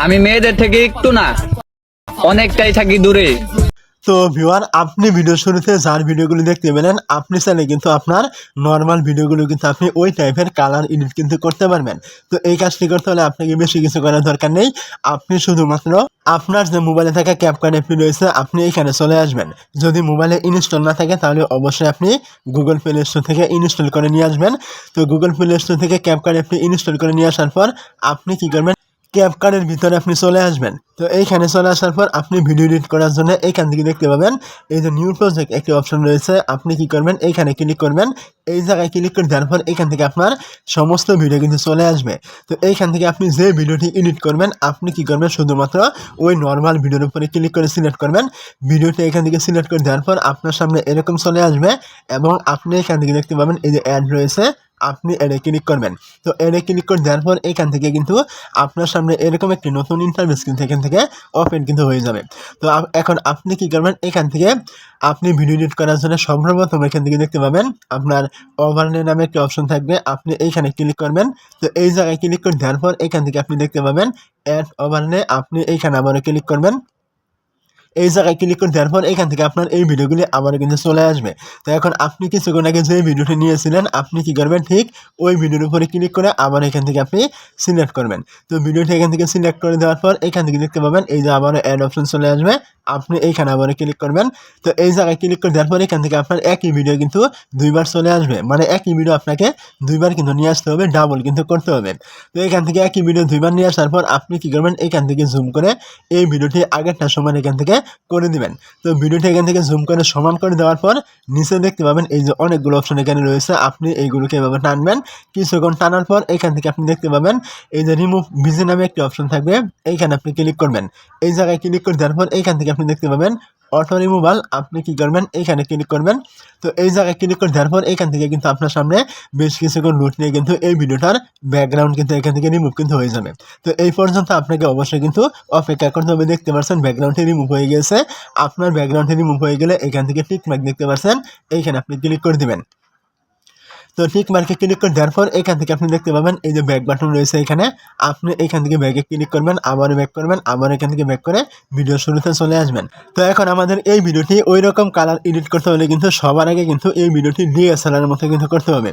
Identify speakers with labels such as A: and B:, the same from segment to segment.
A: আমি মেয়েদের থেকে একটু না, অনেকটাই থাকি দূরে।
B: তো ভিউয়ার, আপনি ভিডিও শুরুতে যার ভিডিওগুলো দেখতে পেলেন, আপনি চাইলে কিন্তু আপনার নর্মাল ভিডিওগুলো কিন্তু আপনি ওই টাইপের কালার এডিট কিন্তু করতে পারবেন। তো এই কাজটি করতে হলে আপনাকে বেশি কিছু করার দরকার নেই। আপনি শুধুমাত্র আপনার যে মোবাইলে থাকা ক্যাপকার্ড অ্যাপটি রয়েছে, আপনি এখানে চলে আসবেন। যদি মোবাইলে ইনস্টল না থাকে, তাহলে অবশ্যই আপনি গুগল প্লে স্টোর থেকে ইনস্টল করে নিয়ে আসবেন। তো গুগল প্লে স্টোর থেকে ক্যাপকার্ড অ্যাপটি ইনস্টল করে নিয়ে আসার পর আপনি কি করবেন? ক্যাপকার্ডের ভিতরে আপনি চলে আসবেন। তো এইখানে চলে আসার পর আপনি ভিডিও এডিট করার জন্য এইখান থেকে দেখতে পাবেন, এই যে নিউ প্রজেক্ট একটি অপশন রয়েছে। আপনি কি করবেন? এইখানে ক্লিক করবেন। এই জায়গায় ক্লিক করে দেওয়ার পর এখান থেকে আপনার সমস্ত ভিডিও কিন্তু চলে আসবে। তো এইখান থেকে আপনি যে ভিডিওটি এডিট করবেন, আপনি কি করবেন? শুধুমাত্র ওই নর্মাল ভিডিওর উপরে ক্লিক করে সিলেক্ট করবেন। ভিডিওটি এখান থেকে সিলেক্ট করে দেওয়ার পর আপনার সামনে এরকম চলে আসবে এবং আপনি এখান থেকে দেখতে পাবেন, এই যে অ্যাড রয়েছে। আপনি এডে ক্লিক করবেন। তো এডে ক্লিক করে দেওয়ার পর এখান থেকে কিন্তু আপনার সামনে এরকম একটি নতুন ইন্টারভিউ কিন্তু এখান থেকে ওপেন কিন্তু হয়ে যাবে। তো এখন আপনি কি করবেন? এখান থেকে আপনি ভিডিও এডিট করার জন্য সর্বপ্রথম এখান থেকে দেখতে পাবেন আপনার ওভারলে নামে একটি অপশন থাকবে। আপনি এইখানে ক্লিক করবেন। তো এই জায়গায় ক্লিক করে দেওয়ার পর এখান থেকে আপনি দেখতে পাবেন অ্যাড ওভারলে আপনি এইখানে আবারও ক্লিক করবেন। এই জায়গায় ক্লিক করে দেওয়ার পর এখান থেকে আপনার এই ভিডিওগুলি আবার কিন্তু চলে আসবে। তো এখন আপনি কিছুক্ষণ আগে যে ভিডিওটি নিয়েছিলেন, আপনি কি করবেন? ঠিক ওই ভিডিওর উপরে ক্লিক করে আবার এখান থেকে আপনি সিলেক্ট করবেন। তো ভিডিওটি এখান থেকে সিলেক্ট করে দেওয়ার পর এখান থেকে দেখতে পাবেন এই যে আবারও অ্যাড অপশন চলে আসবে, আপনি এইখানে আবার ক্লিক করবেন। তো এই জায়গায় ক্লিক করে দেওয়ার পর এখান থেকে আপনার একই ভিডিও কিন্তু দুইবার চলে আসবে। মানে একই ভিডিও আপনাকে দুইবার কিন্তু নিয়ে আসতে হবে ডাবল কিন্তু করতে হবে। তো এখান থেকে একই ভিডিও দুইবার নিয়ে আসার পর আপনি কি করবেন? এখান থেকে জুম করে এই ভিডিওটি আগেরটা সময় এখান থেকে করে দিবেন। তো ভিডিওটি এখান থেকে জুম করে সমান করে দেওয়ার পর নিচে দেখতে পাবেন এই যে অনেকগুলো অপশন এখানে রয়েছে। আপনি এইগুলোকে এভাবে টানবেন। কিছুক্ষণ টানার পর এখান থেকে আপনি দেখতে পাবেন এই যে রিমুভ ভিজি নামে একটি অপশন থাকবে। এইখানে আপনি ক্লিক করবেন। এই জায়গায় ক্লিক করে দেওয়ার পর এইখান থেকে আপনি দেখতে পাবেন অটো রিমুভাল আপনি কি করবেন? এইখানে ক্লিক করবেন। তো এই জায়গায় ক্লিক করে দেওয়ার পর এখান থেকে কিন্তু আপনার সামনে বেশ কিছুক্ষণ লুট নিয়ে কিন্তু এই ভিডিওটার ব্যাকগ্রাউন্ড কিন্তু এখান থেকে রিমুভ কিন্তু হয়ে যাবে। তো এই পর্যন্ত আপনাকে অবশ্যই কিন্তু অপেক্ষা করতে হবে। দেখতে পাচ্ছেন ব্যাকগ্রাউন্ডটি রিমুভ হয়ে গেছে। আপনার ব্যাকগ্রাউন্ডটি রিমুভ হয়ে গেলে এখান থেকে টিকমার্ক দেখতে পাচ্ছেন। এইখানে আপনি ক্লিক করে দিবেন। তো টিক মার্কে ক্লিক করে দেওয়ার পর এখান থেকে আপনি দেখতে পাবেন এই যে ব্যাক বাটন রয়েছে এখানে। আপনি এখান থেকে ব্যাগে ক্লিক করবেন আবার ব্যাক করবেন আবার এখান থেকে ব্যাক করে ভিডিও শুরুতে চলে আসবেন। তো এখন আমাদের এই ভিডিওটি ওই রকম কালার এডিট করতে হলে কিন্তু সবার আগে কিন্তু এই ভিডিওটি ডিএসএলআর মতো কিন্তু করতে হবে।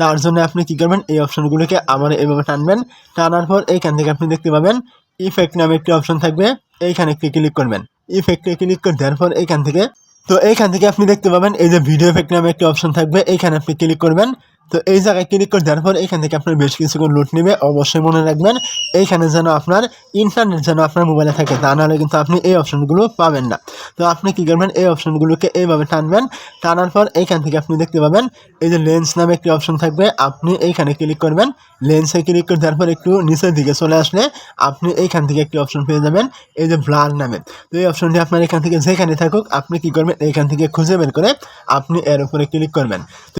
B: তার জন্য আপনি কি করবেন, এই অপশনগুলোকে আবার এভাবে টানবেন। টানার পর এইখান থেকে আপনি দেখতে পাবেন ইফেক্ট নামে একটি অপশন থাকবে, এইখানে ক্লিক করবেন। ইফেক্টে ক্লিক করে দেওয়ার পর এইখান থেকে তো এইখান থেকে আপনি দেখতে পাবেন এই যে ভিডিও এফেক্ট নামে একটি অপশন থাকবে। এইখানে আপনি ক্লিক করবেন। তো এই জায়গায় ক্লিক করে দেওয়ার পর এখান থেকে আপনার বেশ কিছুক্ষণ লুট নেবে। অবশ্যই মনে রাখবেন এইখানে যেন আপনার ইন্টারনেট যেন আপনার মোবাইলে থাকে, তা নাহলে কিন্তু আপনি এই অপশনগুলো পাবেন না। তো আপনি কী করবেন, এই অপশনগুলোকে এইভাবে টানবেন, টানার পর এইখান থেকে আপনি দেখতে পাবেন, এই যে লেন্স নামে একটি অপশন থাকবে, আপনি এইখানে ক্লিক করবেন। লেন্সে ক্লিক করে দেওয়ার পর একটু নিচের দিকে চলে আসলে আপনি এইখান থেকে একটি অপশন পেয়ে যাবেন, এই যে ব্লার নামে। তো এই অপশনটি আপনার এখান থেকে যেখানে থাকুক, আপনি কী করবেন এইখান থেকে খুঁজে বের করে আপনি এর উপরে ক্লিক করবেন। তো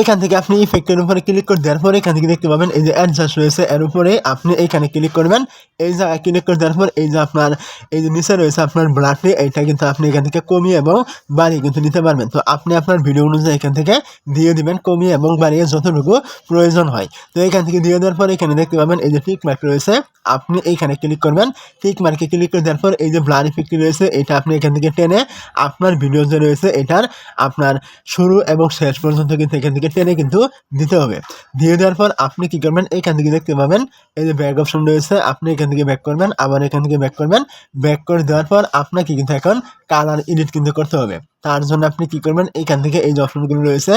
B: এইখান থেকে আপনি ইফেক্টের উপরে ক্লিক করে দেওয়ার পরে এখান থেকে দেখতে পাবেন এই যে অ্যাডজাস্ট রয়েছে, এর উপরে আপনি এইখানে ক্লিক করবেন। এই জায়গায় ক্লিক করে দেওয়ার পর এই যে আপনার, এই যে নিচে রয়েছে আপনার ব্লাডটি এইটা কিন্তু আপনি এখান থেকে কমিয়ে এবং বাড়িয়ে কিন্তু নিতে পারবেন। তো আপনি আপনার ভিডিও অনুযায়ী এখান থেকে দিয়ে দিবেন কমিয়ে এবং বাড়িয়ে যতটুকু প্রয়োজন হয়। তো এখান থেকে দিয়ে দেওয়ার পর এখানে দেখতে পাবেন এই যে টিক মার্ক রয়েছে, আপনি এইখানে ক্লিক করবেন। টিক মার্কে ক্লিক করে দেওয়ার পর এই যে ব্লার ইফেক্টটি রয়েছে, এটা আপনি এখান থেকে টেনে আপনার ভিডিও যে রয়েছে, এটার আপনার শুরু এবং শেষ পর্যন্ত কিন্তু এখান থেকে টেনে কিন্তু দিতে হবে। দিয়ে দেওয়ার পর আপনি কি করবেন? এখান থেকে দেখতে পাবেন, এই যে ব্যাক অপশন রয়েছে, আপনি এখান থেকে ব্যাক করবেন, আবার এখান থেকে ব্যাক করবেন। ব্যাক করে দেওয়ার পর আপনাকে কিন্তু এখন কালার এডিট কিন্তু করতে হবে। তার জন্য আপনি কি করবেন? এখান থেকে এই যে অপশনগুলো রয়েছে,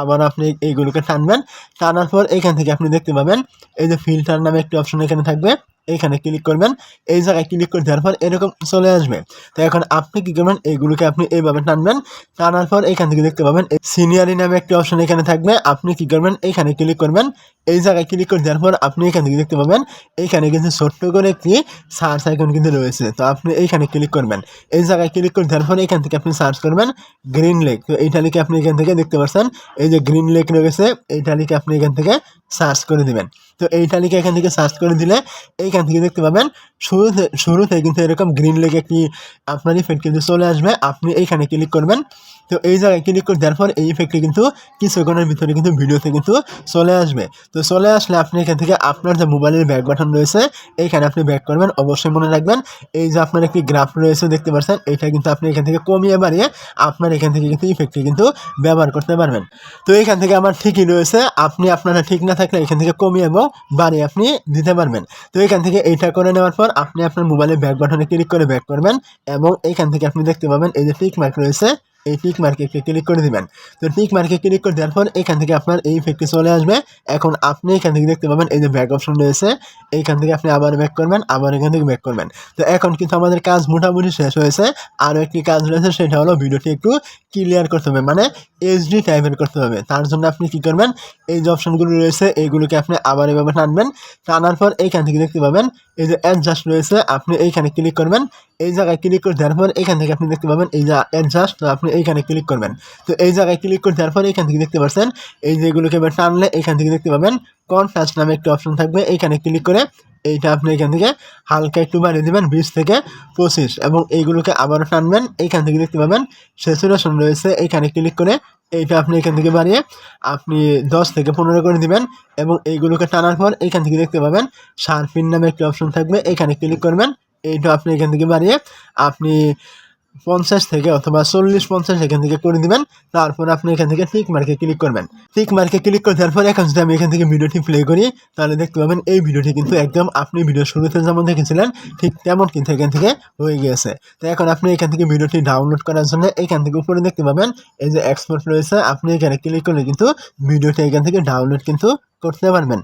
B: আবার আপনি এইগুলোকে টানবেন। টানার পর এখান থেকে আপনি দেখতে পাবেন, এই যে ফিল্টার নামে একটি অপশন এখানে থাকবে। এইখানে ক্লিক করবেন। এই জায়গায় ক্লিক করে দেওয়ার পর এরকম চলে আসবে। তো এখন আপনি কি করবেন? এইগুলোকে আপনি এইভাবে টানবেন। টানার পর এখান থেকে দেখতে পাবেন সিনিয়রি নামে একটি অপশন এখানে থাকবে। আপনি কী করবেন? এইখানে ক্লিক করবেন। এই জায়গায় ক্লিক করে দেওয়ার পর আপনি এখান থেকে দেখতে পাবেন এইখানে কিন্তু ছোট্ট করে একটি সার্চ আইকন কিন্তু রয়েছে। তো আপনি এইখানে ক্লিক করবেন। এই জায়গায় ক্লিক করে দেওয়ার পর এখান থেকে আপনি সার্চ করবেন গ্রিন লেক তো এইটা লিখে আপনি এখান থেকে দেখতে পাচ্ছেন এই যে গ্রিন লেক রয়েছে, এইটা লিখে আপনি এখান থেকে সার্চ করে দিবেন। তো এইটা লিখে এখান থেকে সার্চ করে দিলে এইখান থেকে দেখতে পাবেন শুরুতে শুরুতে কিন্তু এরকম গ্রিন লেক একটি আপনার ইফেক্ট কিন্তু চলে আসবে। আপনি এইখানে ক্লিক করবেন। তো এই জায়গায় ক্লিক করে দেওয়ার পর এই ইফেক্টটি কিন্তু কিছুক্ষণের ভিতরে কিন্তু ভিডিওতে কিন্তু চলে আসবে। তো চলে আসলে আপনি এখান থেকে আপনার যে মোবাইলের ব্যাক বাটন রয়েছে, এইখানে আপনি ব্যাক করবেন। অবশ্যই মনে রাখবেন, এই যে আপনার একটি গ্রাফ রয়েছে, দেখতে পাচ্ছেন এটা কিন্তু আপনি এখান থেকে কমিয়ে বাড়িয়ে আপনার এখান থেকে কিন্তু ইফেক্টটি কিন্তু ব্যবহার করতে পারবেন। তো এইখান থেকে আমার ঠিকই রয়েছে, আপনি আপনারা ঠিক না থাকলে এখান থেকে কমিয়ে এবং বাড়িয়ে আপনি দিতে পারবেন। তো এখান থেকে এইটা করে নেওয়ার পর আপনি আপনার মোবাইলের ব্যাক বাটনে ক্লিক করে ব্যাক করবেন এবং এখান থেকে আপনি দেখতে পাবেন এই যে টিক মার্ক রয়েছে। এই টিক মার্কে ক্লিক করে দিবেন। তো টিক মার্কে ক্লিক করে দেওয়ার পর এখান থেকে আপনার এই ইফেক্টটি চলে আসবে। এখন আপনি এখান থেকে দেখতে পাবেন এই যে ব্যাক অপশন রয়েছে। এইখান থেকে আপনি আবার ব্যাক করবেন, আবার এখান থেকে ব্যাক করবেন। তো এখন কিন্তু আমাদের কাজ মোটামুটি শেষ হয়েছে। আরও একটি কাজ রয়েছে, সেটা হলো ভিডিওটি একটু ক্লিয়ার করতে হবে মানে এইচডি টাইপের করতে হবে। তার জন্য আপনি কি করবেন, এই যে অপশনগুলো রয়েছে এইগুলোকে আপনি আবার এভাবে টানবেন। টানার পর এইখান থেকে দেখতে পাবেন, এই যে অ্যাডজাস্ট রয়েছে, আপনি এইখানে ক্লিক করবেন। এই জায়গায় ক্লিক করে দেওয়ার পর এখান থেকে আপনি দেখতে পাবেন, এই যে অ্যাডজাস্ট তো আপনি এইখানে ক্লিক করবেন। তো এই জায়গায় ক্লিক করে দেওয়ার পর এখান থেকে দেখতে পাচ্ছেন, এই যেগুলোকে এবার টানলে এখান থেকে দেখতে পাবেন কনফাস্ট নামে একটি অপশন থাকবে। এইখানে ক্লিক করে এইটা আপনি এখান থেকে হালকা একটু বাড়িয়ে দেবেন, বিশ থেকে পঁচিশ এবং এইগুলোকে আবারও টানবেন। এইখান থেকে দেখতে পাবেন সেচুরেশন রয়েছে। এইখানে ক্লিক করে এইটা আপনি এখান থেকে বাড়িয়ে আপনি দশ থেকে পনেরো করে দিবেন এবং এইগুলোকে টানার পর এইখান থেকে দেখতে পাবেন শার্পিন নামে একটি অপশন থাকবে। এইখানে ক্লিক করবেন, এইটা আপনি এখান থেকে বাড়িয়ে আপনি পঞ্চাশ থেকে অথবা চল্লিশ পঞ্চাশ এখান থেকে করে দিবেন। তারপর আপনি এখান থেকে টিক মার্কে ক্লিক করবেন। টিক মার্কে ক্লিক করে দেওয়ার পর এখন যদি আমি এখান থেকে ভিডিওটি প্লে করি, তাহলে দেখতে পাবেন এই ভিডিওটি কিন্তু একদম আপনি ভিডিও শুরুতে যেমন দেখেছিলেন, ঠিক তেমন কিন্তু এখান থেকে হয়ে গিয়েছে। তো এখন আপনি এখান থেকে ভিডিওটি ডাউনলোড করার জন্য এখান থেকে উপরে দেখতে পাবেন, এই যে এক্সপোর্ট রয়েছে, আপনি এখানে ক্লিক করলে কিন্তু ভিডিওটি এখান থেকে ডাউনলোড কিন্তু করতে পারবেন।